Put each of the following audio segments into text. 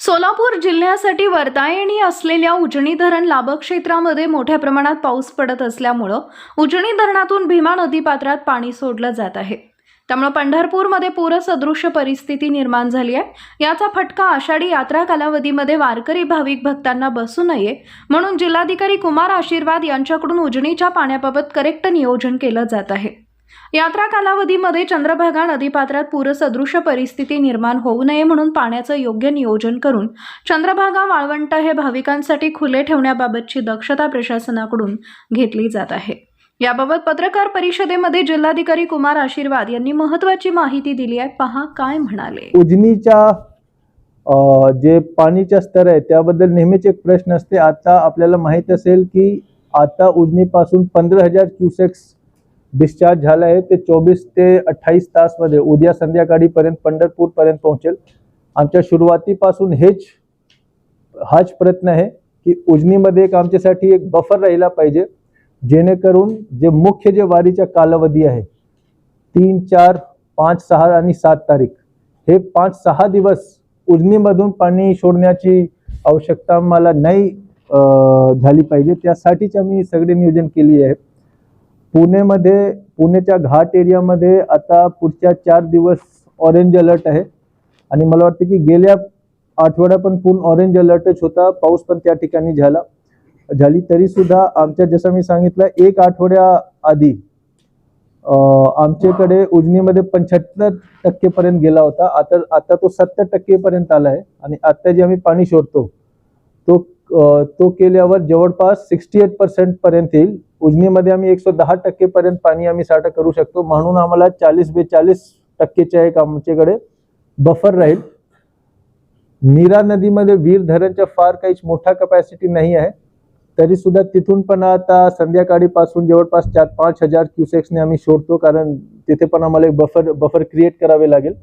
सोलापूर जिल्ह्यासाठी वर्तायणी असलेल्या उजनी धरण लाभक्षेत्रामध्ये मोठ्या प्रमाणात पाऊस पडत असल्यामुळं उजनी धरणातून भीमा नदीपात्रात पाणी सोडलं जात आहे. त्यामुळे पंढरपूरमध्ये पूरसदृश्य परिस्थिती निर्माण झाली आहे. याचा फटका आषाढी यात्रा कालावधीमध्ये वारकरी भाविक भक्तांना बसू नये म्हणून जिल्हाधिकारी कुमार आशीर्वाद यांच्याकडून उजनीच्या पाण्याबाबत करेक्ट नियोजन केलं जात आहे. यात्रा कालावधीमध्ये चंद्रभागा नदीपात्रात पूरसदृश्य परिस्थिती निर्माण होऊ नये म्हणून पाण्याचं योग्य नियोजन करून चंद्रभागा वाळवंट हे भाविकांसाठी खुले ठेवण्याबाबतची दक्षता प्रशासनाकडून घेतली जात आहे. याबाबत पत्रकार परिषदेमध्ये जिल्हाधिकारी कुमार आशीर्वाद यांनी महत्वाची माहिती दिली आहे. पहा काय म्हणाले. उजनीच्या जे पाणीच्या स्तर आहे त्याबद्दल नेहमीच एक प्रश्न असते. आता आपल्याला माहीत असेल की आता उजनीपासून पंधरा हजार क्युसेक्स डिस्चार्ज झाला आहे. ते चोवीस ते अठ्ठावीस तासमध्ये उद्या संध्याकाळीपर्यंत पंढरपूरपर्यंत पोहोचेल. आमच्या सुरुवातीपासून हेच हाच प्रयत्न आहे की उजनीमध्ये एक आमच्यासाठी एक बफर राहिला पाहिजे. जेणेकरून जे मुख्य जे वारीचा कालावधी आहे तीन चार पाच सहा आणि सात तारीख हे पाच सहा दिवस उजनीमधून पाणी सोडण्याची आवश्यकता मला नाही झाली पाहिजे. त्यासाठीच आम्ही सगळे नियोजन केली आहे. पुणेमध्ये पुणेच्या घाट एरियामध्ये आता पुढच्या चार दिवस ऑरेंज अलर्ट आहे. आणि मला वाटतं की गेल्या आठवड्या पण पूर्ण ऑरेंज अलर्टच होता. पाऊस पण त्या ठिकाणी झाला. झाली तरी सुद्धा आमच्या जसं मी सांगितलं एक आठवड्या आधी आमच्याकडे उजनीमध्ये पंच्याहत्तर टक्केपर्यंत गेला होता. आता आता तो सत्तर टक्केपर्यंत आला आहे. आणि आता जे आम्ही पाणी शोधतो तो तो केल्यावर जवळपास सिक्स्टी एट पर्सेंट पर्यंत येईल. उजनीमध्ये आम्ही एकशे दहा टक्केपर्यंत पाणी आम्ही साठा करू शकतो. म्हणून आम्हाला चाळीस बेचाळीस टक्केच्या एक आमच्याकडे बफर राहील. मीरा नदीमध्ये वीर धरणच्या फार काही मोठा कपॅसिटी नाही आहे. तरी सुद्धा तिथून पण आता संध्याकाळी पासून जवळपास चार पाच हजार क्युसेक्सने आम्ही सोडतो कारण तिथे पण आम्हाला एक बफर बफर क्रिएट करावे लागेल.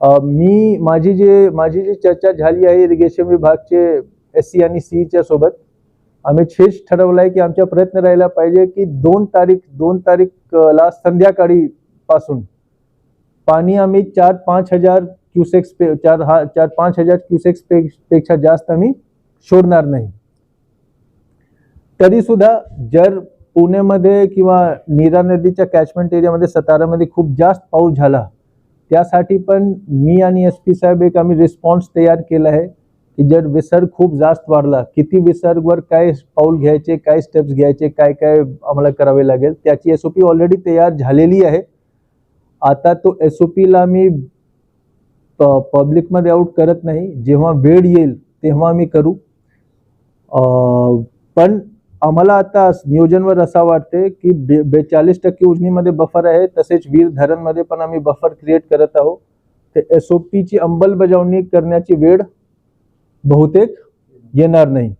मी माझी जे माझी जी चर्चा झाली आहे इरिगेशन विभागचे एस सी आणि सीच्या सोबत. आम्ही हेच ठरवलं आहे की आमचा प्रयत्न राहिला पाहिजे की दोन तारीख दोन तारीख ला संध्याकाळी पासून. पाणी आम्ही चार पाच हजार क्युसेक्स पे चार हा चार पाच हजार क्युसेक्स पे पेक्षा जास्त आम्ही सोडणार नाही. तरी सुद्धा जर पुण्यामध्ये किंवा नीरा नदीच्या कॅचमेंट एरियामध्ये सातारामध्ये खूप जास्त पाऊस झाला त्यासाठी पण मी आणि एस पी साहेब एक आम्ही रिस्पॉन्स तयार केला आहे. की जर विसर्ग खूप जास्त वाढला किती विसर्गवर काय पाऊल घ्यायचे काय स्टेप्स घ्यायचे काय काय आम्हाला करावे लागेल त्याची एस ओ पी ऑलरेडी तयार झालेली आहे. आता तो एस ओ पीला मी पब्लिकमध्ये आउट करत नाही. जेव्हा वेळ येईल तेव्हा मी करू. पण आम्हाला आता नियोजनवर असा वाटते की बे बेचाळीस टक्के उजनीमध्ये बफर आहे तसेच वीर धरणमध्ये पण आम्ही बफर क्रिएट करत आहोत. ते एस ओ पीची अंमलबजावणी करण्याची वेळ बहुतेक येणार नाही.